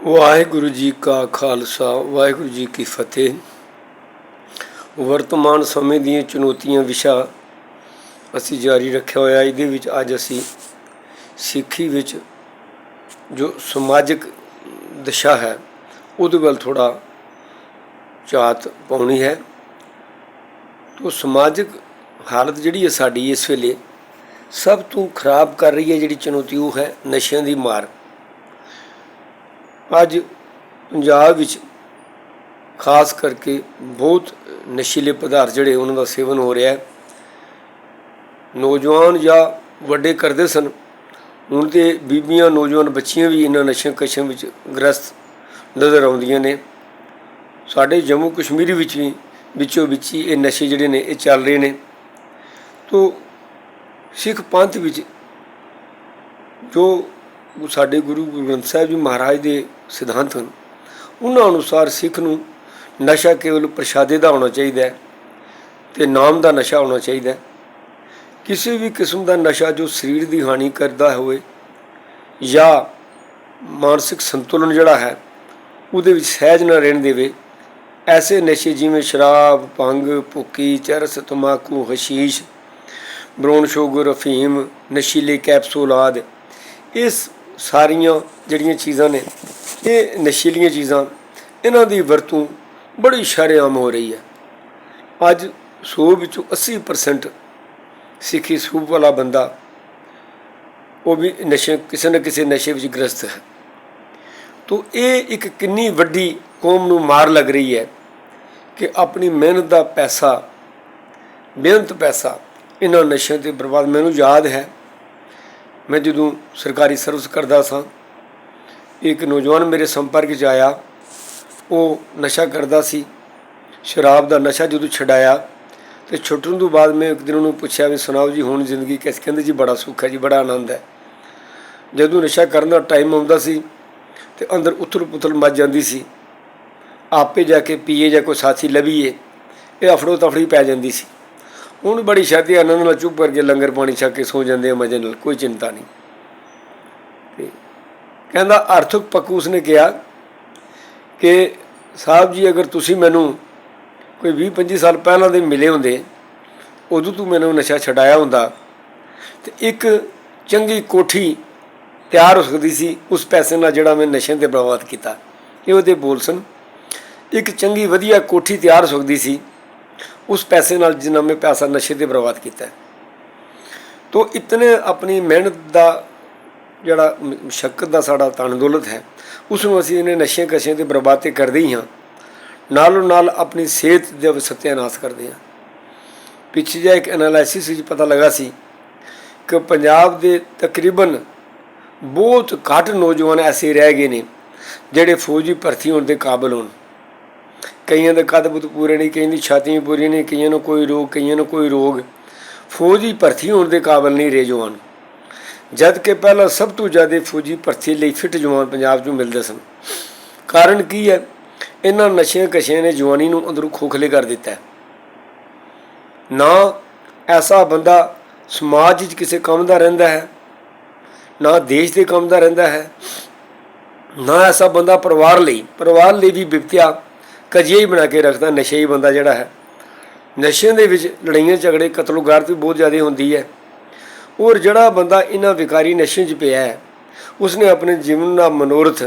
ਵਾਹਿਗੁਰੂ ਜੀ ਕਾ ਖਾਲਸਾ, ਵਾਹਿਗੁਰੂ ਜੀ ਕੀ ਫਤਿਹ। ਵਰਤਮਾਨ ਸਮੇਂ ਦੀਆਂ ਚੁਣੌਤੀਆਂ ਵਿਸ਼ਾ ਅਸੀਂ ਜਾਰੀ ਰੱਖਿਆ ਹੋਇਆ, ਇਹਦੇ ਵਿੱਚ ਅੱਜ ਅਸੀਂ ਸਿੱਖੀ ਵਿੱਚ ਜੋ ਸਮਾਜਿਕ ਦਿਸ਼ਾ ਹੈ, ਉਹਦੇ ਵੱਲ ਥੋੜਾ ਝਾਤ ਪਾਉਣੀ ਹੈ। ਤੋ ਸਮਾਜਿਕ ਹਾਲਤ ਜਿਹੜੀ ਹੈ ਸਾਡੀ ਇਸ ਵੇਲੇ ਸਭ ਤੋਂ ਖਰਾਬ ਕਰ ਰਹੀ ਹੈ ਜਿਹੜੀ ਚੁਣੌਤੀ, ਉਹ ਹੈ ਨਸ਼ਿਆਂ ਦੀ ਮਾਰ। ਅੱਜ ਪੰਜਾਬ ਵਿੱਚ ਖਾਸ ਕਰਕੇ ਬਹੁਤ ਨਸ਼ੀਲੇ ਪਦਾਰਥ ਜਿਹੜੇ ਉਹਨਾਂ ਦਾ ਸੇਵਨ ਹੋ ਰਿਹਾ ਹੈ। ਨੌਜਵਾਨ ਜਾਂ ਵੱਡੇ ਕਰਦੇ ਸਨ। ਹੁਣ ਤੇ ਬੀਬੀਆਂ, ਨੌਜਵਾਨ ਬੱਚੀਆਂ ਵੀ ਇਹਨਾਂ ਨਸ਼ਿਆਂ ਕਸ਼ਿਆਂ ਵਿੱਚ ਗ੍ਰਸਤ ਨਜ਼ਰ ਆਉਂਦੀਆਂ ਨੇ। ਸਾਡੇ ਜੰਮੂ ਕਸ਼ਮੀਰ ਵਿੱਚ ਵੀ ਵਿੱਚੋਂ ਵਿੱਚ ਹੀ ਇਹ ਨਸ਼ੇ ਜਿਹੜੇ ਨੇ, ਇਹ ਚੱਲ ਰਹੇ ਨੇ। ਤੋ ਸਿੱਖ ਪੰਥ ਵਿੱਚ ਜੋ ਉਹ ਸਾਡੇ ਗੁਰੂ ਗੁਰੂ ਗ੍ਰੰਥ ਸਾਹਿਬ ਜੀ ਮਹਾਰਾਜ ਦੇ ਸਿਧਾਂਤ ਹਨ। ਉਹਨਾਂ ਅਨੁਸਾਰ ਸਿੱਖ ਨੂੰ ਨਸ਼ਾ ਕੇਵਲ ਪ੍ਰਸ਼ਾਦੇ ਦਾ ਹੋਣਾ ਚਾਹੀਦਾ ਹੈ ਤੇ ਨਾਮ ਦਾ ਨਸ਼ਾ ਹੋਣਾ ਚਾਹੀਦਾ ਹੈ। ਕਿਸੇ ਵੀ ਕਿਸਮ ਦਾ ਨਸ਼ਾ ਜੋ ਸਰੀਰ ਦੀ ਹਾਨੀ ਕਰਦਾ ਹੋਵੇ ਜਾਂ ਮਾਨਸਿਕ ਸੰਤੁਲਨ ਜਿਹੜਾ ਹੈ, ਉਹਦੇ ਵਿੱਚ ਸਹਿਜ ਨਾ ਰਹਿਣ ਦੇਵੇ, ਐਸੇ ਨਸ਼ੇ ਜਿਵੇਂ ਸ਼ਰਾਬ, ਭੰਗ, ਭੁੱਕੀ, ਚਰਸ, ਤਮਾਕੂ, ਹਸ਼ੀਸ਼, ਬ੍ਰੌਨ ਸ਼ੂਗਰ, ਅਫੀਮ, ਨਸ਼ੀਲੇ ਕੈਪਸੂਲ ਆਦਿ, ਇਸ ਸਾਰੀਆਂ ਜਿਹੜੀਆਂ ਚੀਜ਼ਾਂ ਨੇ, ਇਹ ਨਸ਼ੀਲੀਆਂ ਚੀਜ਼ਾਂ, ਇਹਨਾਂ ਦੀ ਵਰਤੋਂ ਬੜੀ ਸ਼ਰੇਆਮ ਹੋ ਰਹੀ ਹੈ। ਅੱਜ ਸੂਬ ਵਿੱਚੋਂ 80% ਸਿੱਖੀ ਸੂਬ ਵਾਲਾ ਬੰਦਾ ਉਹ ਵੀ ਨਸ਼ੇ, ਕਿਸੇ ਨਾ ਕਿਸੇ ਨਸ਼ੇ ਵਿੱਚ ਗ੍ਰਸਤ ਹੈ। ਤੋ ਇਹ ਇੱਕ ਕਿੰਨੀ ਵੱਡੀ ਕੌਮ ਨੂੰ ਮਾਰ ਲੱਗ ਰਹੀ ਹੈ ਕਿ ਆਪਣੀ ਮਿਹਨਤ ਦਾ ਪੈਸਾ, ਮਿਹਨਤ ਪੈਸਾ ਇਹਨਾਂ ਨਸ਼ਿਆਂ ਤੇ ਬਰਬਾਦ। ਮੈਨੂੰ ਯਾਦ ਹੈ ਮੈਂ ਜਦੋਂ ਸਰਕਾਰੀ ਸਰਵਿਸ ਕਰਦਾ ਸਾਂ, ਇੱਕ ਨੌਜਵਾਨ ਮੇਰੇ ਸੰਪਰਕ 'ਚ ਆਇਆ, ਉਹ ਨਸ਼ਾ ਕਰਦਾ ਸੀ, ਸ਼ਰਾਬ ਦਾ ਨਸ਼ਾ ਜਦੋਂ ਛਡਾਇਆ, ਤੇ ਛੁੱਟਣ ਤੋਂ ਬਾਅਦ ਮੈਂ ਇੱਕ ਦਿਨ ਉਹਨੂੰ ਪੁੱਛਿਆ ਵੀ ਸੁਣਾਓ ਜੀ, ਹੁਣ ਜ਼ਿੰਦਗੀ ਕਿਸ, ਕਹਿੰਦੇ ਜੀ ਬੜਾ ਸੁੱਖ ਹੈ ਜੀ, ਬੜਾ ਆਨੰਦ ਹੈ। ਜਦੋਂ ਨਸ਼ਾ ਕਰਨ ਦਾ ਟਾਈਮ ਆਉਂਦਾ ਸੀ, ਤੇ ਅੰਦਰ ਉਥਲ ਪੁਥਲ ਮੱਚ ਜਾਂਦੀ ਸੀ, ਆਪੇ ਜਾ ਕੇ ਪੀਏ ਜਾਂ ਕੋਈ ਸਾਥੀ ਲਵੀਏ ਇਹ ਅਫੜੋ ਤਫੜੀ ਪੈ ਜਾਂਦੀ ਸੀ। ਹੁਣ ਬੜੀ ਸ਼ਾਦੀ ਆਨੰਦ ਨਾਲ ਚੁੱਪ ਕਰਕੇ ਲੰਗਰ ਪਾਣੀ ਛਕ ਕੇ ਸੋ ਜਾਂਦੇ ਆ, ਮਜੇ ਨਾਲ, ਕੋਈ ਚਿੰਤਾ ਨਹੀਂ। ਤੇ ਕਹਿੰਦਾ ਅਰਥਕ ਪੱਕੂ ਉਸਨੇ ਕਿਹਾ ਕਿ ਸਾਹਿਬ ਜੀ, ਅਗਰ ਤੁਸੀਂ ਮੈਨੂੰ ਕੋਈ 20 25 ਸਾਲ ਪਹਿਲਾਂ ਦੇ ਮਿਲੇ ਹੁੰਦੇ, ਉਦੋਂ ਤੂੰ ਮੈਨੂੰ ਨਸ਼ਾ ਛਡਾਇਆ ਹੁੰਦਾ, ਤੇ ਇੱਕ ਚੰਗੀ ਕੋਠੀ ਤਿਆਰ ਹੋ ਸਕਦੀ ਸੀ, ਉਸ ਪੈਸੇ ਨਾਲ ਜਿਹੜਾ ਮੈਂ ਨਸ਼ੇ ਤੇ ਬਰਬਾਦ ਕੀਤਾ। ਇਹ ਉਹਦੇ ਬੋਲ ਸਨ। ਇੱਕ ਚੰਗੀ ਵਧੀਆ ਕੋਠੀ ਤਿਆਰ ਹੋ ਸਕਦੀ ਸੀ ਉਸ ਪੈਸੇ ਨਾਲ ਜਿੰਨਾ ਮੈਂ ਪੈਸਾ ਨਸ਼ੇ ਤੇ ਬਰਬਾਦ ਕੀਤਾ ਤੋ ਇਤਨੇ ਆਪਣੀ ਮਿਹਨਤ ਦਾ ਜਿਹੜਾ ਮੁਸ਼ਕਲ ਦਾ ਸਾਡਾ ਤਨ ਦੌਲਤ ਹੈ, ਉਸ ਨੂੰ ਅਸੀਂ ਇਹਨੇ ਨਸ਼ੇ ਕਸ਼ੇ ਤੇ ਬਰਬਾਦ ਤੇ ਕਰਦੇ ਹੀ ਹਾਂ। ਨਾਲੋਂ ਨਾਲ ਆਪਣੀ ਸਿਹਤ ਦੇ ਸਤਿਆਨਾਸ਼ ਕਰਦੇ ਹਾਂ। ਪਿੱਛੇ ਜਿਹਾ ਇੱਕ ਐਨਾਲਿਸਿਸ ਵਿੱਚ ਪਤਾ ਲੱਗਾ ਸੀ ਕਿ ਪੰਜਾਬ ਦੇ ਤਕਰੀਬਨ ਬਹੁਤ ਘੱਟ ਨੌਜਵਾਨ ਐਸੇ ਰਹਿ ਗਏ ਨੇ, ਜਿਹੜੇ ਫੌਜੀ ਭਰਤੀ ਹੋਣ ਦੇ ਕਾਬਲ ਹੋਣ। ਕਈਆਂ ਦੇ ਕੱਦ ਬੁੱਤ ਪੂਰੇ ਨਹੀਂ, ਕਈਆਂ ਦੀ ਛਾਤੀਆਂ ਪੂਰੀਆਂ ਨਹੀਂ, ਕਈਆਂ ਨੂੰ ਕੋਈ ਰੋਗ, ਕਈਆਂ ਨੂੰ ਕੋਈ ਰੋਗ। ਫੌਜੀ ਭਰਤੀ ਹੋਣ ਦੇ ਕਾਬਲ ਨਹੀਂ ਰਹੇ ਜਵਾਨ। ਜਦ ਕਿ ਪਹਿਲਾਂ ਸਭ ਤੋਂ ਜ਼ਿਆਦਾ ਫੌਜੀ ਭਰਤੀ ਲਈ ਫਿੱਟ ਜਵਾਨ ਪੰਜਾਬ 'ਚੋਂ ਮਿਲਦੇ ਸਨ। ਕਾਰਨ ਕੀ ਹੈ? ਇਹਨਾਂ ਨਸ਼ਿਆਂ ਕਸ਼ਿਆਂ ਨੇ ਜਵਾਨੀ ਨੂੰ ਅੰਦਰੋਂ ਖੋਖਲੇ ਕਰ ਦਿੱਤਾ ਹੈ। ਨਾ ਐਸਾ ਬੰਦਾ ਸਮਾਜ ਵਿੱਚ ਕਿਸੇ ਕੰਮ ਦਾ ਰਹਿੰਦਾ ਹੈ, ਨਾ ਦੇਸ਼ ਦੇ ਕੰਮ ਦਾ ਰਹਿੰਦਾ ਹੈ, ਨਾ ਐਸਾ ਬੰਦਾ ਪਰਿਵਾਰ ਲਈ ਪਰਿਵਾਰ ਲਈ ਵੀ ਵਿਪਤਿਆ ਕਜੀਆ ਹੀ ਬਣਾ ਕੇ ਰੱਖਦਾ, ਨਸ਼ੇ ਹੀ ਬੰਦਾ ਜਿਹੜਾ ਹੈ। ਨਸ਼ਿਆਂ ਦੇ ਵਿੱਚ ਲੜਾਈਆਂ, ਝਗੜੇ ਕਤਲੋਗਾਰਤ ਵੀ ਬਹੁਤ ਜ਼ਿਆਦਾ ਹੁੰਦੀ ਹੈ। ਔਰ ਜਿਹੜਾ ਬੰਦਾ ਇਹਨਾਂ ਵਿਕਾਰੀ ਨਸ਼ਿਆਂ 'ਚ ਪਿਆ ਹੈ, ਉਸਨੇ ਆਪਣੇ ਜੀਵਨ ਦਾ ਮਨੋਰਥ,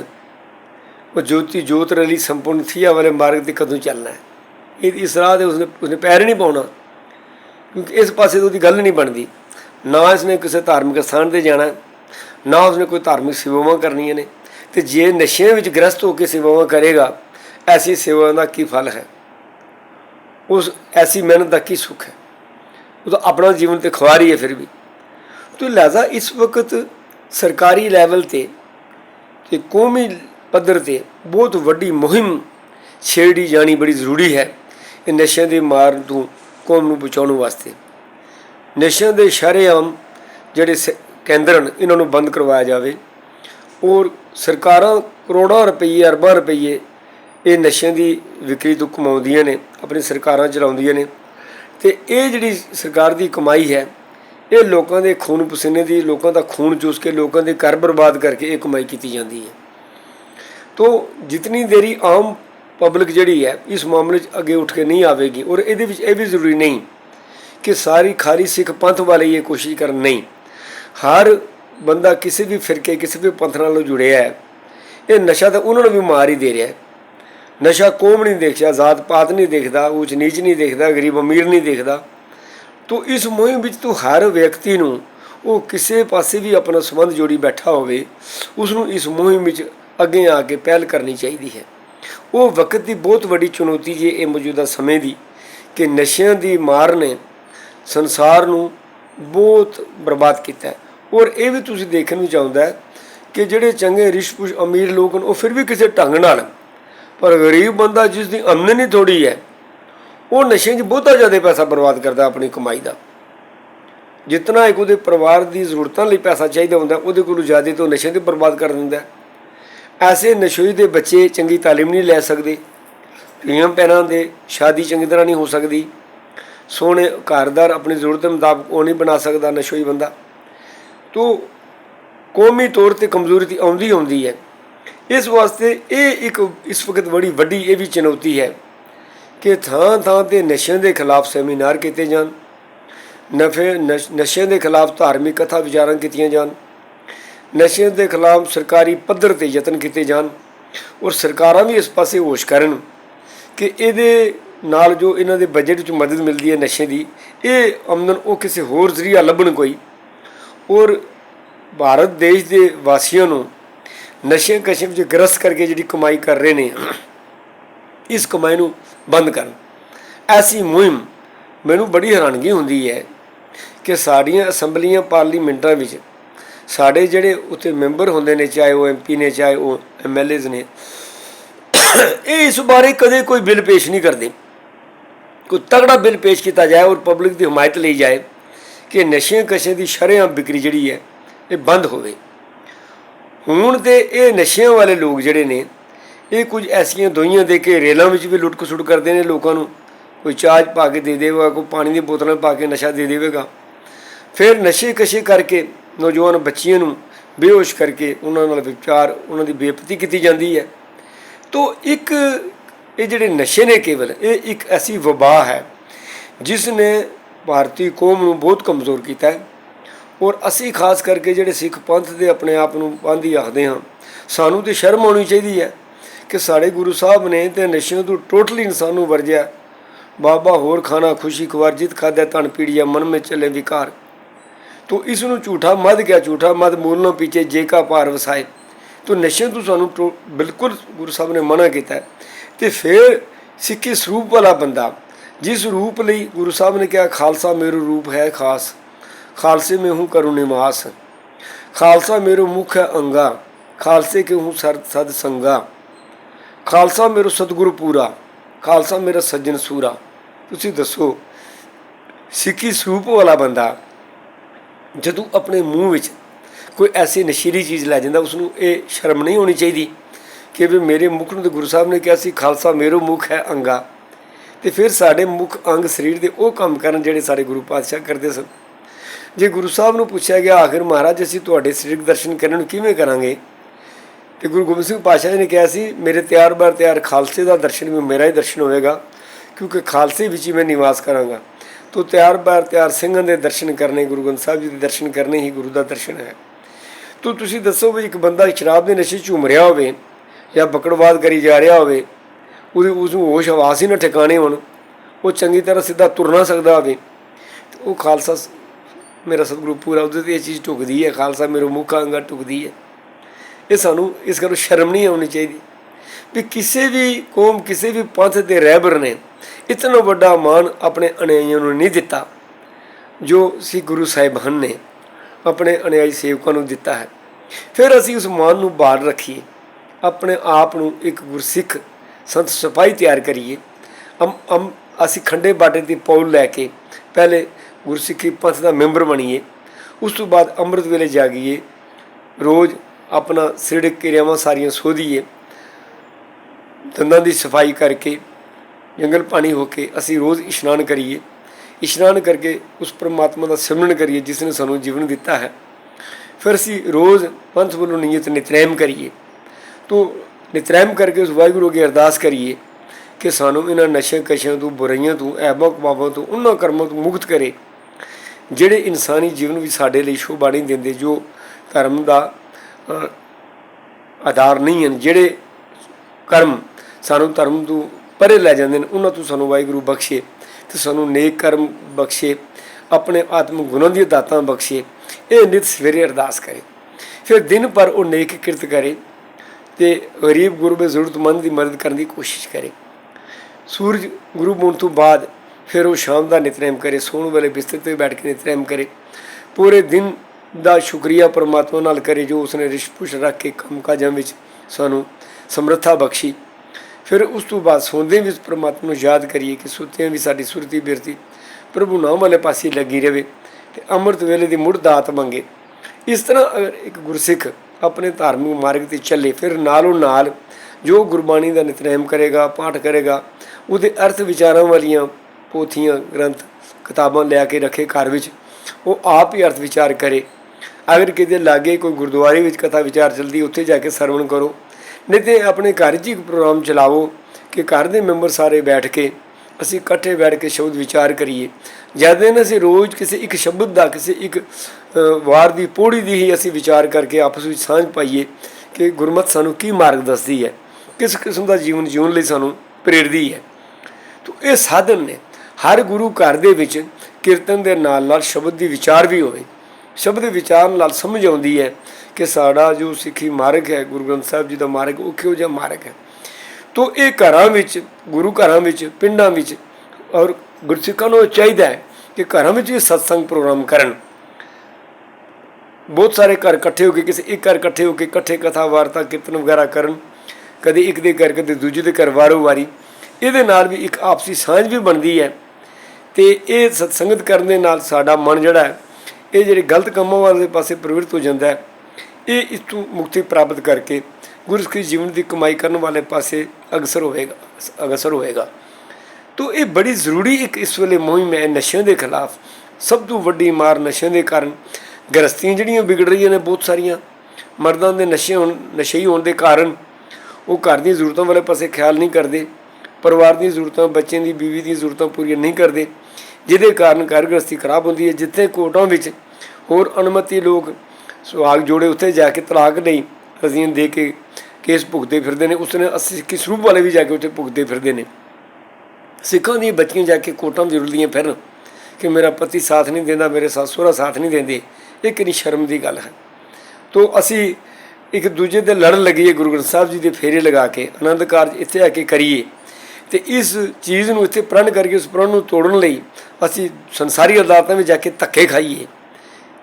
ਉਹ ਜੋਤੀ ਜੋਤ ਰਲੀ ਸੰਪੂਰਨ ਥੀਆ ਵਾਲੇ ਮਾਰਗ ਤੇ ਕਦੋਂ ਚੱਲਣਾ ਹੈ। ਇਹ ਇਸ ਰਾਹ 'ਤੇ ਉਸਨੇ ਉਸਨੇ ਪੈਰ ਨਹੀਂ ਪਾਉਣਾ, ਕਿਉਂਕਿ ਇਸ ਪਾਸੇ ਤੋਂ ਉਹਦੀ ਗੱਲ ਨਹੀਂ ਬਣਦੀ। ਨਾ ਇਸਨੇ ਕਿਸੇ ਧਾਰਮਿਕ ਸਥਾਨ ਤੇ ਜਾਣਾ, ਨਾ ਉਸਨੇ ਕੋਈ ਧਾਰਮਿਕ ਸੇਵਾਵਾਂ ਕਰਨੀਆਂ ਨੇ। ਤੇ ਜੇ ਨਸ਼ਿਆਂ ਵਿੱਚ ਗ੍ਰਸਤ ਹੋ ਕੇ ਸੇਵਾਵਾਂ ਕਰੇਗਾ ਐਸੀ ਸੇਵਾ ਦਾ ਕੀ ਫਲ ਹੈ? ਉਸ ਐਸੀ ਮਿਹਨਤ ਦਾ ਕੀ ਸੁੱਖ ਹੈ? ਉਹ ਤਾਂ ਆਪਣਾ ਜੀਵਨ ਤੇ ਖਵਾਰੀ ਹੈ ਫਿਰ ਵੀ। ਤੋ ਲਿਹਾਜ਼ਾ ਇਸ ਵਕਤ ਸਰਕਾਰੀ ਲੈਵਲ ਤੇ ਤੇ ਕੌਮੀ ਪੱਧਰ ਤੇ ਬਹੁਤ ਵੱਡੀ ਮੁਹਿੰਮ ਛੇੜੀ ਜਾਣੀ ਬੜੀ ਜ਼ਰੂਰੀ ਹੈ ਇਹ ਨਸ਼ਿਆਂ ਦੀ ਮਾਰ ਤੋਂ ਕੌਮ ਨੂੰ ਬਚਾਉਣ ਵਾਸਤੇ। ਨਸ਼ਿਆਂ ਦੇ ਸ਼ਰੇਆਮ ਜਿਹੜੇ ਕੇਂਦਰ ਹਨ, ਇਹਨਾਂ ਨੂੰ ਬੰਦ ਕਰਵਾਇਆ ਜਾਵੇ। ਔਰ ਸਰਕਾਰਾਂ ਕਰੋੜਾਂ ਰੁਪਏ ਅਰਬਾਂ ਰੁਪਏ ਇਹ ਨਸ਼ਿਆਂ ਦੀ ਵਿਕਰੀ ਤੋਂ ਕਮਾਉਂਦੀਆਂ ਨੇ, ਆਪਣੀ ਸਰਕਾਰਾਂ ਚਲਾਉਂਦੀਆਂ ਨੇ। ਤੇ ਇਹ ਜਿਹੜੀ ਸਰਕਾਰ ਦੀ ਕਮਾਈ ਹੈ, ਇਹ ਲੋਕਾਂ ਦੇ ਖੂਨ ਪਸੀਨੇ ਦੀ, ਲੋਕਾਂ ਦਾ ਖੂਨ ਚੂਸ ਕੇ, ਲੋਕਾਂ ਦੇ ਘਰ ਬਰਬਾਦ ਕਰਕੇ ਇਹ ਕਮਾਈ ਕੀਤੀ ਜਾਂਦੀ ਹੈ। ਤੋ ਜਿਤਨੀ ਦੇਰੀ ਆਮ ਪਬਲਿਕ ਜਿਹੜੀ ਹੈ, ਇਸ ਮਾਮਲੇ 'ਚ ਅੱਗੇ ਉੱਠ ਕੇ ਨਹੀਂ ਆਵੇਗੀ ਔਰ ਇਹਦੇ ਵਿੱਚ ਇਹ ਵੀ ਜ਼ਰੂਰੀ ਨਹੀਂ ਕਿ ਸਾਰੀ ਖਾਲੀ ਸਿੱਖ ਪੰਥ ਵਾਲੇ ਇਹ ਕੋਸ਼ਿਸ਼ ਕਰਨ, ਨਹੀਂ। ਹਰ ਬੰਦਾ ਕਿਸੇ ਵੀ ਫਿਰਕੇ, ਕਿਸੇ ਵੀ ਪੰਥ ਨਾਲ ਜੁੜਿਆ ਹੈ, ਇਹ ਨਸ਼ਾ ਤਾਂ ਉਹਨਾਂ ਨੂੰ ਵੀ ਮਾਰ ਹੀ ਦੇ ਰਿਹਾ ਹੈ। ਨਸ਼ਾ ਕੌਮ ਨਹੀਂ ਦੇਖਿਆ, ਜ਼ਾਤ ਪਾਤ ਨਹੀਂ ਦੇਖਦਾ ਉੱਚ ਨੀਚ ਨਹੀਂ ਦੇਖਦਾ, ਗਰੀਬ ਅਮੀਰ ਨਹੀਂ ਦੇਖਦਾ। ਤੋ ਇਸ ਮੁਹਿੰਮ ਵਿੱਚ ਤੂੰ ਹਰ ਵਿਅਕਤੀ ਨੂੰ ਉਹ ਕਿਸੇ ਪਾਸੇ ਵੀ ਆਪਣਾ ਸੰਬੰਧ ਜੋੜੀ ਬੈਠਾ ਹੋਵੇ ਉਸ ਨੂੰ ਇਸ ਮੁਹਿੰਮ ਵਿੱਚ ਅੱਗੇ ਆ ਕੇ ਪਹਿਲ ਕਰਨੀ ਚਾਹੀਦੀ ਹੈ। ਉਹ ਵਕਤ ਦੀ ਬਹੁਤ ਵੱਡੀ ਚੁਣੌਤੀ ਜੇ ਇਹ ਮੌਜੂਦਾ ਸਮੇਂ ਦੀ ਕਿ ਨਸ਼ਿਆਂ ਦੀ ਮਾਰ ਨੇ ਸੰਸਾਰ ਨੂੰ ਬਹੁਤ ਬਰਬਾਦ ਕੀਤਾ ਔਰ ਇਹ ਵੀ ਤੁਸੀਂ ਦੇਖਣ ਨੂੰ ਚਾਹੁੰਦਾ ਕਿ ਜਿਹੜੇ ਚੰਗੇ ਰਿਸ਼ਪੁਸ਼ ਅਮੀਰ ਲੋਕ ਹਨ, ਉਹ ਫਿਰ ਵੀ ਕਿਸੇ ਢੰਗ ਨਾਲ ਪਰ ਗਰੀਬ ਬੰਦਾ ਜਿਸ ਦੀ ਆਮਦਨੀ ਥੋੜੀ ਹੈ, ਉਹ ਨਸ਼ੇ 'ਚ ਬਹੁਤਾ ਜ਼ਿਆਦਾ ਪੈਸਾ ਬਰਬਾਦ ਕਰਦਾ ਆਪਣੀ ਕਮਾਈ ਦਾ। ਜਿੰਨਾ ਇੱਕ ਉਹਦੇ ਪਰਿਵਾਰ ਦੀ ਜ਼ਰੂਰਤਾਂ ਲਈ ਪੈਸਾ ਚਾਹੀਦਾ ਹੁੰਦਾ, ਉਹਦੇ ਕੋਲੋਂ ਜ਼ਿਆਦਾ ਤੋਂ ਨਸ਼ੇ ਤੇ ਬਰਬਾਦ ਕਰ ਦਿੰਦਾ ਐਸੇ ਨਸ਼ੋਈ ਦੇ ਬੱਚੇ ਚੰਗੀ ਤਾਲੀਮ ਨਹੀਂ ਲੈ ਸਕਦੇ, ਧੀਆਂ ਪੈਰਾਂ ਦੇ ਸ਼ਾਦੀ ਚੰਗੀ ਤਰ੍ਹਾਂ ਨਹੀਂ ਹੋ ਸਕਦੀ, ਸੋਹਣੇ ਘਰਦਾਰ ਆਪਣੀ ਜ਼ਰੂਰਤ ਮੁਤਾਬਕ ਉਹ ਨਹੀਂ ਬਣਾ ਸਕਦਾ ਨਸ਼ੋਈ ਬੰਦਾ। ਤੋ ਕੌਮੀ ਤੌਰ ਤੇ ਕਮਜ਼ੋਰੀ ਤੇ ਆਉਂਦੀ ਆਉਂਦੀ ਹੈ। ਇਸ ਵਾਸਤੇ ਇਹ ਇੱਕ, ਇਸ ਵਕਤ ਬੜੀ ਵੱਡੀ ਇਹ ਵੀ ਚੁਣੌਤੀ ਹੈ ਕਿ ਥਾਂ ਥਾਂ ਤੇ ਨਸ਼ਿਆਂ ਦੇ ਖਿਲਾਫ ਸੈਮੀਨਾਰ ਕੀਤੇ ਜਾਣ, ਨਫੇ, ਨਸ਼- ਨਸ਼ਿਆਂ ਦੇ ਖਿਲਾਫ ਧਾਰਮਿਕ ਕਥਾ ਵਿਚਾਰਾਂ ਕੀਤੀਆਂ ਜਾਣ, ਨਸ਼ਿਆਂ ਦੇ ਖਿਲਾਫ ਸਰਕਾਰੀ ਪੱਧਰ ਤੇ ਯਤਨ ਕੀਤੇ ਜਾਣ ਔਰ ਸਰਕਾਰਾਂ ਵੀ ਇਸ ਪਾਸੇ ਹੋਸ਼ ਕਰਨ ਕਿ ਇਹਦੇ ਨਾਲ ਜੋ ਇਹਨਾਂ ਦੇ ਬਜਟ ਵਿੱਚ ਮਦਦ ਮਿਲਦੀ ਹੈ ਨਸ਼ੇ ਦੀ, ਇਹ ਆਮਦਨ ਉਹ ਕਿਸੇ ਹੋਰ ਜ਼ਰੀਆ ਲੱਭਣ ਕੋਈ ਔਰ ਭਾਰਤ ਦੇਸ਼ ਦੇ ਵਾਸੀਆਂ ਨੂੰ ਨਸ਼ਿਆਂ ਕਸ਼ੇ ਵਿੱਚ ਗ੍ਰਸਤ ਕਰਕੇ ਜਿਹੜੀ ਕਮਾਈ ਕਰ ਰਹੇ ਨੇ, ਇਸ ਕਮਾਈ ਨੂੰ ਬੰਦ ਕਰਨ। ਐਸੀ ਮੁਹਿੰਮ ਮੈਨੂੰ ਬੜੀ ਹੈਰਾਨਗੀ ਹੁੰਦੀ ਹੈ ਕਿ ਸਾਡੀਆਂ ਅਸੈਂਬਲੀਆਂ ਪਾਰਲੀਮੈਂਟਾਂ ਵਿੱਚ ਸਾਡੇ ਜਿਹੜੇ ਉੱਥੇ ਮੈਂਬਰ ਹੁੰਦੇ ਨੇ, ਚਾਹੇ ਉਹ ਐਮਪੀ ਨੇ, ਚਾਹੇ ਉਹ ਐਮਐਲਏਜ਼ ਨੇ, ਇਹ ਇਸ ਬਾਰੇ ਕਦੇ ਕੋਈ ਬਿੱਲ ਪੇਸ਼ ਨਹੀਂ ਕਰਦੇ। ਕੋਈ ਤਗੜਾ ਬਿੱਲ ਪੇਸ਼ ਕੀਤਾ ਜਾਏ ਔਰ ਪਬਲਿਕ ਦੀ ਹਮਾਇਤ ਲਈ ਜਾਏ ਕਿ ਨਸ਼ਿਆਂ ਕਸ਼ੇ ਦੀ ਸ਼ਰੇਆਮ ਵਿਕਰੀ ਜਿਹੜੀ ਹੈ, ਇਹ ਬੰਦ ਹੋਵੇ। ਹੁਣ ਤੇ ਇਹ ਨਸ਼ਿਆਂ ਵਾਲੇ ਲੋਕ ਜਿਹੜੇ ਨੇ, ਇਹ ਕੁਝ ਐਸੀਆਂ ਦੋਈਆਂ ਦੇ ਕੇ ਰੇਲਾਂ ਵਿੱਚ ਵੀ ਲੁੱਟ ਖਸੁੱਟ ਕਰਦੇ ਨੇ ਲੋਕਾਂ ਨੂੰ। ਕੋਈ ਚਾਹ 'ਚ ਪਾ ਕੇ ਦੇ ਦੇਵੇਗਾ, ਕੋਈ ਪਾਣੀ ਦੀ ਬੋਤਲਾਂ ਪਾ ਕੇ ਨਸ਼ਾ ਦੇ ਦੇਵੇਗਾ। ਫਿਰ ਨਸ਼ੇ ਕਸ਼ੇ ਕਰਕੇ ਨੌਜਵਾਨ ਬੱਚੀਆਂ ਨੂੰ ਬੇਹੋਸ਼ ਕਰਕੇ ਉਹਨਾਂ ਨਾਲ ਵਿਚਾਰ, ਉਹਨਾਂ ਦੀ ਬੇਪਤੀ ਕੀਤੀ ਜਾਂਦੀ ਹੈ। ਤੋ ਇੱਕ ਇਹ ਜਿਹੜੇ ਨਸ਼ੇ ਨੇ ਕੇਵਲ, ਇਹ ਇੱਕ ਐਸੀ ਵਬਾ ਹੈ, ਜਿਸ ਨੇ ਭਾਰਤੀ ਕੌਮ ਨੂੰ ਬਹੁਤ ਕਮਜ਼ੋਰ ਕੀਤਾ ਹੈ। ਔਰ ਅਸੀਂ ਖਾਸ ਕਰਕੇ ਜਿਹੜੇ ਸਿੱਖ ਪੰਥ ਦੇ ਆਪਣੇ ਆਪ ਨੂੰ ਪਾਂਧੀ ਆਖਦੇ ਹਾਂ, ਸਾਨੂੰ ਤੇ ਸ਼ਰਮ ਆਉਣੀ ਚਾਹੀਦੀ ਹੈ ਕਿ ਸਾਡੇ ਗੁਰੂ ਸਾਹਿਬ ਨੇ ਤੇ ਨਸ਼ਿਆਂ ਤੋਂ ਟੋਟਲੀ ਇਨਸਾਨ ਨੂੰ ਵਰਜਿਆ। ਬਾਬਾ ਹੋਰ ਖਾਣਾ ਖੁਸ਼ੀ ਖਵਾਰ ਜਿਤ ਖਾਦਾ ਤਨ ਪੀੜੀਆ ਮਨ ਮੇ ਚਲੇ ਵਿਕਾਰ। ਤੋ ਇਸ ਨੂੰ ਝੂਠਾ ਮਦ ਗਿਆ ਝੂਠਾ ਮਦ ਮੂਲ ਪਿੱਛੇ ਜੇਕਾ ਭਾਰ ਵਸਾਏ। ਤੋ ਨਸ਼ੇ ਤੋਂ ਸਾਨੂੰ ਟੋ- ਬਿਲਕੁਲ ਗੁਰੂ ਸਾਹਿਬ ਨੇ ਮਨਾ ਕੀਤਾ ਹੈ। ਤੇ ਫਿਰ ਸਿੱਖੀ ਸਰੂਪ ਵਾਲਾ ਬੰਦਾ, ਜਿਸ ਰੂਪ ਲਈ ਗੁਰੂ ਸਾਹਿਬ ਨੇ ਕਿਹਾ, ਖਾਲਸਾ ਮੇਰਾ ਰੂਪ ਹੈ ਖਾਸ। ਖਾਲਸੇ ਮੈਂ ਹੂੰ ਕਰੁ ਨਿਵਾਸ। ਖਾਲਸਾ ਮੇਰੋ ਮੁਖ ਹੈ ਅੰਗਾ, ਖਾਲਸੇ ਕੇ ਹੂੰ ਸਰ ਸੰਗਾ। ਖਾਲਸਾ ਮੇਰਾ ਸਤਿਗੁਰੂ ਪੂਰਾ, ਖਾਲਸਾ ਮੇਰਾ ਸੱਜਣ ਸੂਰਾ। ਤੁਸੀਂ ਦੱਸੋ, ਸਿੱਖੀ ਸਰੂਪ ਵਾਲਾ ਬੰਦਾ ਜਦੋਂ ਆਪਣੇ ਮੂੰਹ ਵਿੱਚ ਕੋਈ ਐਸੀ ਨਸ਼ੀਲੀ ਚੀਜ਼ ਲੈ ਜਾਂਦਾ ਉਸ ਨੂੰ ਇਹ ਸ਼ਰਮ ਨਹੀਂ ਹੋਣੀ ਚਾਹੀਦੀ ਕਿ ਵੀ ਮੇਰੇ ਮੁਖ ਨੂੰ ਤੇ ਗੁਰੂ ਸਾਹਿਬ ਨੇ ਕਿਹਾ ਸੀ, ਖਾਲਸਾ ਮੇਰੋ ਮੁਖ ਹੈ ਅੰਗਾ। ਤੇ ਫਿਰ ਸਾਡੇ ਮੁਖ ਅੰਗ ਸਰੀਰ ਦੇ ਉਹ ਕੰਮ ਕਰਨ ਜਿਹੜੇ ਸਾਡੇ ਗੁਰੂ ਪਾਤਸ਼ਾਹ ਕਰਦੇ ਸਨ। ਜੇ ਗੁਰੂ ਸਾਹਿਬ ਨੂੰ ਪੁੱਛਿਆ ਗਿਆ, ਆਖਿਰ ਮਹਾਰਾਜ, ਅਸੀਂ ਤੁਹਾਡੇ ਸਰੀਰਕ ਦਰਸ਼ਨ ਕਰਨ ਨੂੰ ਕਿਵੇਂ ਕਰਾਂਗੇ? ਤੇ ਗੁਰੂ ਗੋਬਿੰਦ ਸਿੰਘ ਪਾਤਸ਼ਾਹ ਜੀ ਨੇ ਕਿਹਾ ਸੀ, ਮੇਰੇ ਤਿਆਰ ਬਰ ਤਿਆਰ ਖਾਲਸੇ ਦਾ ਦਰਸ਼ਨ ਵੀ ਮੇਰਾ ਹੀ ਦਰਸ਼ਨ ਹੋਵੇਗਾ, ਕਿਉਂਕਿ ਖਾਲਸੇ ਵਿੱਚ ਹੀ ਮੈਂ ਨਿਵਾਸ ਕਰਾਂਗਾ। ਤੋ ਤਿਆਰ ਬਰ ਤਿਆਰ ਸਿੰਘਾਂ ਦੇ ਦਰਸ਼ਨ ਕਰਨੇ, ਗੁਰੂ ਗ੍ਰੰਥ ਸਾਹਿਬ ਜੀ ਦੇ ਦਰਸ਼ਨ ਕਰਨੇ ਹੀ ਗੁਰੂ ਦਾ ਦਰਸ਼ਨ ਹੈ। ਤੋ, ਤੁਸੀਂ ਦੱਸੋ ਵੀ ਇੱਕ ਬੰਦਾ ਸ਼ਰਾਬ ਦੇ ਨਸ਼ੇ 'ਚ ਝੂਮ ਰਿਹਾ ਹੋਵੇ ਜਾਂ ਬਕੜਵਾਦ ਕਰੀ ਜਾ ਰਿਹਾ ਹੋਵੇ, ਉਹਦੀ ਉਸ ਨੂੰ ਹੋਸ਼ ਹਵਾਸ ਹੀ ਨਾ ਠਿਕਾਣੇ ਹੋਣ, ਉਹ ਚੰਗੀ ਤਰ੍ਹਾਂ ਸਿੱਧਾ ਤੁਰ ਨਾ ਸਕਦਾ ਹੋਵੇ। ਉਹ ਖਾਲਸਾ ਮੇਰਾ ਸਤਿਗੁਰੂ ਪੂਰਾ ਉਹਦੇ ਤੇ ਇਹ ਚੀਜ਼ ਟੁਕਦੀ ਹੈ, ਖਾਲਸਾ ਮੇਰੇ ਮੁੱਖ ਅੰਗਾ ਟੁਕਦੀ ਹੈ। ਇਹ ਸਾਨੂੰ ਇਸ ਗੱਲ ਸ਼ਰਮ ਨਹੀਂ ਆਉਣੀ ਚਾਹੀਦੀ ਵੀ ਕਿਸੇ ਵੀ ਕੌਮ, ਕਿਸੇ ਵੀ ਪੰਥ ਦੇ ਰਹਿਬਰ ਨੇ ਇਤਨਾ ਵੱਡਾ ਮਾਨ ਆਪਣੇ ਅਨਿਆਈਆਂ ਨੂੰ ਨਹੀਂ ਦਿੱਤਾ, ਜੋ ਸੀ ਗੁਰੂ ਸਾਹਿਬਾਨ ਨੇ ਆਪਣੇ ਅਨਿਆਈ ਸੇਵਕਾਂ ਨੂੰ ਦਿੱਤਾ ਹੈ। ਫਿਰ ਅਸੀਂ ਉਸ ਮਾਨ ਨੂੰ ਬਾਹਰ ਰੱਖੀਏ, ਆਪਣੇ ਆਪ ਨੂੰ ਇੱਕ ਗੁਰਸਿੱਖ ਸੰਤ ਸਿਪਾਹੀ ਤਿਆਰ ਕਰੀਏ। ਅਮ ਅਮ, ਅਸੀਂ ਖੰਡੇ ਬਾਟੇ ਦੀ ਪੌਲ ਲੈ ਕੇ ਪਹਿਲੇ ਗੁਰਸਿੱਖੀ ਪੰਥ ਦਾ ਮੈਂਬਰ ਬਣੀਏ, ਉਸ ਤੋਂ ਬਾਅਦ ਅੰਮ੍ਰਿਤ ਵੇਲੇ ਜਾਗੀਏ, ਰੋਜ਼ ਆਪਣਾ ਸਰੀਰਕ ਕਿਰਿਆਵਾਂ ਸਾਰੀਆਂ ਸੋਧੀਏ, ਦੰਦਾਂ ਦੀ ਸਫ਼ਾਈ ਕਰਕੇ, ਜੰਗਲ ਪਾਣੀ ਹੋ ਕੇ ਅਸੀਂ ਰੋਜ਼ ਇਸ਼ਨਾਨ ਕਰੀਏ। ਇਸ਼ਨਾਨ ਕਰਕੇ ਉਸ ਪ੍ਰਮਾਤਮਾ ਦਾ ਸਿਮਰਨ ਕਰੀਏ ਜਿਸ ਨੇ ਸਾਨੂੰ ਜੀਵਨ ਦਿੱਤਾ ਹੈ। ਫਿਰ ਅਸੀਂ ਰੋਜ਼ ਪੰਥ ਵੱਲੋਂ ਨਿਯਤ ਨਿਤਨੇਮ ਕਰੀਏ। ਤੋ ਨਿਤਰੈਮ ਕਰਕੇ ਉਸ ਵਾਹਿਗੁਰੂ ਅੱਗੇ ਅਰਦਾਸ ਕਰੀਏ ਕਿ ਸਾਨੂੰ ਇਹਨਾਂ ਨਸ਼ਿਆਂ ਕਸ਼ਿਆਂ ਤੋਂ, ਬੁਰਾਈਆਂ ਤੋਂ ਐਬਾਂ ਕਬਾਬਾਂ ਤੋਂ, ਉਹਨਾਂ ਕਰਮਾਂ ਤੋਂ ਮੁਕਤ ਕਰੇ। ਜਿਹੜੇ ਇਨਸਾਨੀ ਜੀਵਨ ਵੀ ਸਾਡੇ ਲਈ ਸ਼ੋਭਾ ਨਹੀਂ ਦਿੰਦੇ, ਜੋ ਧਰਮ ਦਾ ਆਧਾਰ ਨਹੀਂ ਹਨ, ਜਿਹੜੇ ਕਰਮ ਸਾਨੂੰ ਧਰਮ ਤੋਂ ਪਰੇ ਲੈ ਜਾਂਦੇ ਨੇ, ਉਹਨਾਂ ਤੋਂ ਸਾਨੂੰ ਵਾਹਿਗੁਰੂ ਬਖਸ਼ੇ ਤੇ ਸਾਨੂੰ ਨੇਕ ਕਰਮ ਬਖਸ਼ੇ, ਆਪਣੇ ਆਤਮ ਗੁਣਾਂ ਦੀਆਂ ਦਾਤਾਂ ਬਖਸ਼ੇ, ਇਹ ਨਿਤ ਸਵੇਰੇ ਅਰਦਾਸ ਕਰੇ। ਫਿਰ ਦਿਨ ਪਰ ਉਹ ਨੇਕ ਕਿਰਤ ਕਰੇ ਤੇ ਗਰੀਬ, ਗੁਰਬੇ, ਜ਼ਰੂਰਤਮੰਦ ਦੀ ਮਦਦ ਕਰਨ ਦੀ ਕੋਸ਼ਿਸ਼ ਕਰੇ। ਸੂਰਜ ਗੁਰੂ ਹੋਣ ਤੋਂ ਬਾਅਦ ਫਿਰ ਉਹ ਸ਼ਾਮ ਦਾ ਨਿਤਨੇਮ ਕਰੇ, ਸੌਣ ਵੇਲੇ ਬਿਸਤਰ ਤੇ ਬੈਠ ਕੇ ਨਿਤਨੇਮ ਕਰੇ। ਪੂਰੇ ਦਿਨ ਦਾ ਸ਼ੁਕਰੀਆ ਪਰਮਾਤਮਾ ਨਾਲ ਕਰੇ ਜੋ ਉਸਨੇ ਰਿਸ਼ਪੁਸ਼ ਰੱਖ ਕੇ ਕੰਮ ਕਾਜਾਂ ਵਿੱਚ ਸਾਨੂੰ ਸਮਰੱਥਾ ਬਖਸ਼ੀ। ਫਿਰ ਉਸ ਤੋਂ ਬਾਅਦ ਸੌਂਦੇ ਵੀ ਪਰਮਾਤਮਾ ਨੂੰ ਯਾਦ ਕਰੀਏ ਕਿ ਸੁੱਤਿਆਂ ਵੀ ਸਾਡੀ ਸੁਰਤੀ ਬਿਰਤੀ ਪ੍ਰਭੂ ਨਾਮ ਵਾਲੇ ਪਾਸੇ ਲੱਗੀ ਰਹੇ ਤੇ ਅੰਮ੍ਰਿਤ ਵੇਲੇ ਦੀ ਮੁੜ ਦਾਤ ਮੰਗੇ। ਇਸ ਤਰ੍ਹਾਂ ਅਗਰ ਇੱਕ ਗੁਰਸਿੱਖ ਆਪਣੇ ਧਾਰਮਿਕ ਮਾਰਗ ਤੇ ਚੱਲੇ, ਫਿਰ ਨਾਲੋਂ ਨਾਲ ਜੋ ਗੁਰਬਾਣੀ ਦਾ ਨਿਤਨੇਮ ਕਰੇਗਾ, ਪਾਠ ਕਰੇਗਾ, ਉਹਦੇ ਅਰਥ ਵਿਚਾਰਾਂ ਵਾਲੀਆਂ ਪੋਥੀਆਂ, ਗ੍ਰੰਥ, ਕਿਤਾਬਾਂ ਲਿਆ ਕੇ ਰੱਖੇ ਘਰ ਵਿੱਚ, ਉਹ ਆਪ ਹੀ ਅਰਥ ਵਿਚਾਰ ਕਰੇ। ਅਗਰ ਕਿਤੇ ਲਾਗੇ ਕੋਈ ਗੁਰਦੁਆਰੇ ਵਿੱਚ ਕਥਾ ਵਿਚਾਰ ਚੱਲਦੀ, ਉੱਥੇ ਜਾ ਕੇ ਸਰਵਣ ਕਰੋ। ਨਹੀਂ ਤੇ ਆਪਣੇ ਘਰ 'ਚ ਹੀ ਇੱਕ ਪ੍ਰੋਗਰਾਮ ਚਲਾਵੋ ਕਿ ਘਰ ਦੇ ਮੈਂਬਰ ਸਾਰੇ ਬੈਠ ਕੇ ਅਸੀਂ ਇਕੱਠੇ ਬੈਠ ਕੇ ਸ਼ਬਦ ਵਿਚਾਰ ਕਰੀਏ। ਜਦ ਦਿਨ ਅਸੀਂ ਰੋਜ਼ ਕਿਸੇ ਇੱਕ ਸ਼ਬਦ ਦਾ, ਕਿਸੇ ਇੱਕ ਵਾਰ ਦੀ, ਪੌੜੀ ਦੀ ਹੀ ਅਸੀਂ ਵਿਚਾਰ ਕਰਕੇ ਆਪਸ ਵਿੱਚ ਸਾਂਝ ਪਾਈਏ ਕਿ ਗੁਰਮਤ ਸਾਨੂੰ ਕੀ ਮਾਰਗ ਦੱਸਦੀ ਹੈ, ਕਿਸ ਕਿਸਮ ਦਾ ਜੀਵਨ ਜਿਉਣ ਲਈ ਸਾਨੂੰ ਪ੍ਰੇਰਦੀ ਹੈ। ਤੋ ਇਹ ਸਾਧਨ ਨੇ। ਹਰ ਗੁਰੂ ਘਰ ਦੇ ਵਿੱਚ ਕੀਰਤਨ ਦੇ ਨਾਲ ਨਾਲ ਸ਼ਬਦ ਦੀ ਵਿਚਾਰ ਵੀ ਹੋਵੇ। ਸ਼ਬਦ ਦੇ ਵਿਚਾਰ ਨਾਲ ਸਮਝ ਆਉਂਦੀ ਹੈ ਕਿ ਸਾਡਾ ਜੋ ਸਿੱਖੀ ਮਾਰਗ ਹੈ, ਗੁਰੂ ਗ੍ਰੰਥ ਸਾਹਿਬ ਜੀ ਦਾ ਮਾਰਗ ਉਹ ਕਿਹੋ ਜਿਹਾ ਮਾਰਗ ਹੈ। ਤੋ ਇਹ ਘਰਾਂ ਵਿੱਚ, ਗੁਰੂ ਘਰਾਂ ਵਿੱਚ, ਪਿੰਡਾਂ ਵਿੱਚ ਔਰ ਗੁਰਸਿੱਖਾਂ ਨੂੰ ਚਾਹੀਦਾ ਹੈ ਕਿ ਘਰਾਂ ਵਿੱਚ ਵੀ ਸਤਸੰਗ ਪ੍ਰੋਗਰਾਮ ਕਰਨ। ਬਹੁਤ ਸਾਰੇ ਘਰ ਇਕੱਠੇ ਹੋ ਕੇ, ਕਿਸੇ ਇੱਕ ਘਰ ਇਕੱਠੇ ਹੋ ਕੇ ਇਕੱਠੇ ਕਥਾ ਵਾਰਤਾ, ਕੀਰਤਨ ਵਗੈਰਾ ਕਰਨ। ਕਦੇ ਇੱਕ ਦੇ ਘਰ, ਕਦੇ ਦੂਜੇ ਦੇ ਘਰ ਵਾਰੋ ਵਾਰੀ ਇਹਦੇ ਨਾਲ ਵੀ ਇੱਕ ਆਪਸੀ ਸਾਂਝ ਵੀ ਬਣਦੀ ਹੈ। ਤੇ ਇਹ ਸਤਸੰਗਤ ਕਰਨ ਦੇ ਨਾਲ ਸਾਡਾ ਮਨ ਜਿਹੜਾ ਹੈ, ਇਹ ਜਿਹੜੇ ਗਲਤ ਕੰਮਾਂ ਵਾਲੇ ਪਾਸੇ ਪ੍ਰਵਿਰਤ ਹੋ ਜਾਂਦਾ ਹੈ, ਇਹ ਇਸ ਤੋਂ ਮੁਕਤੀ ਪ੍ਰਾਪਤ ਕਰਕੇ ਗੁਰਸਿੱਖੀ ਜੀਵਨ ਦੀ ਕਮਾਈ ਕਰਨ ਵਾਲੇ ਪਾਸੇ ਅਗਸਰ ਹੋਵੇਗਾ ਅਗਸਰ ਹੋਏਗਾ। ਤੋ ਇਹ ਬੜੀ ਜ਼ਰੂਰੀ ਇੱਕ ਇਸ ਵੇਲੇ ਮੁਹਿੰਮ ਹੈ ਨਸ਼ਿਆਂ ਦੇ ਖਿਲਾਫ। ਸਭ ਤੋਂ ਵੱਡੀ ਮਾਰ ਨਸ਼ਿਆਂ ਦੇ ਕਾਰਨ ਗ੍ਰਸਤੀਆਂ ਜਿਹੜੀਆਂ ਵਿਗੜ ਰਹੀਆਂ ਨੇ ਬਹੁਤ ਸਾਰੀਆਂ, ਮਰਦਾਂ ਦੇ ਨਸ਼ੇ ਹੋਣ, ਨਸ਼ਈ ਹੋਣ ਦੇ ਕਾਰਨ ਉਹ ਘਰ ਦੀਆਂ ਜ਼ਰੂਰਤਾਂ ਵਾਲੇ ਪਾਸੇ ਖਿਆਲ ਨਹੀਂ ਕਰਦੇ। ਪਰਿਵਾਰ ਦੀਆਂ ਜ਼ਰੂਰਤਾਂ, ਬੱਚਿਆਂ ਦੀ ਬੀਵੀ ਦੀਆਂ ਜ਼ਰੂਰਤਾਂ ਪੂਰੀਆਂ ਨਹੀਂ ਕਰਦੇ, ਜਿਹਦੇ ਕਾਰਨ ਘਰ ਖਰਾਬ ਹੁੰਦੀ ਹੈ, ਜਿੱਥੇ ਕੋਰਟਾਂ ਵਿੱਚ ਹੋਰ ਅਨੁਮਤੀ ਲੋਕ ਸੁਹਾਗ ਜੋੜੇ ਉੱਥੇ ਜਾ ਕੇ ਤਲਾਕ ਲਈ ਰਜ਼ੀਆਂ ਦੇ ਕੇ ਕੇਸ ਭੁਗਤੇ ਫਿਰਦੇ ਨੇ, ਉਸਨੇ ਅਸੀਂ ਕਿਸ ਸਰੂਪ ਵਾਲੇ ਵੀ ਜਾ ਕੇ ਉੱਥੇ ਭੁਗਤੇ ਫਿਰਦੇ ਨੇ। ਸਿੱਖਾਂ ਦੀਆਂ ਬੱਚੀਆਂ ਜਾ ਕੇ ਕੋਟਾਂ ਵਿਰੁੱਧੀਆਂ ਫਿਰਨ ਕਿ ਮੇਰਾ ਪਤੀ ਸਾਥ ਨਹੀਂ ਦਿੰਦਾ, ਮੇਰੇ ਸੱਸ ਸਹੁਰਾ ਸਾਥ ਨਹੀਂ ਦਿੰਦੇ, ਇਹ ਕਿੰਨੀ ਸ਼ਰਮ ਦੀ ਗੱਲ ਹੈ। ਤੋ ਅਸੀਂ ਇੱਕ ਦੂਜੇ ਦੇ ਲੜਨ ਲੱਗੀਏ ਗੁਰੂ ਗ੍ਰੰਥ ਸਾਹਿਬ ਜੀ ਦੇ ਫੇਰੇ ਲਗਾ ਕੇ ਆਨੰਦ ਕਾਰਜ ਇੱਥੇ ਆ ਕੇ ਕਰੀਏ। ਤੇ ਇਸ ਚੀਜ਼ ਨੂੰ ਇੱਥੇ ਪ੍ਰਣ ਕਰਕੇ ਉਸ ਪ੍ਰਣ ਨੂੰ ਤੋੜਨ ਲਈ ਅਸੀਂ ਸੰਸਾਰੀ ਅਦਾਲਤਾਂ ਵਿੱਚ ਜਾ ਕੇ ਧੱਕੇ ਖਾਈਏ।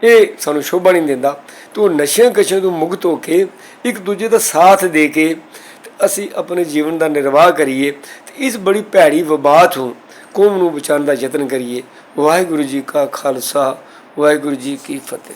ਇਹ ਸਾਨੂੰ ਸ਼ੋਭਾ ਨਹੀਂ ਦਿੰਦਾ। ਤੋ ਨਸ਼ਿਆਂ ਕਸ਼ਿਆਂ ਤੋਂ ਮੁਕਤ ਹੋ ਕੇ ਇੱਕ ਦੂਜੇ ਦਾ ਸਾਥ ਦੇ ਕੇ ਤੇ ਅਸੀਂ ਆਪਣੇ ਜੀਵਨ ਦਾ ਨਿਰਵਾਹ ਕਰੀਏ ਤੇ ਇਸ ਬੜੀ ਭੈੜੀ ਵਬਾਅ ਤੋਂ ਕੌਮ ਨੂੰ ਬਚਾਉਣ ਦਾ ਯਤਨ ਕਰੀਏ। ਵਾਹਿਗੁਰੂ ਜੀ ਕਾ ਖਾਲਸਾ, ਵਾਹਿਗੁਰੂ ਜੀ ਕੀ ਫਤਿਹ।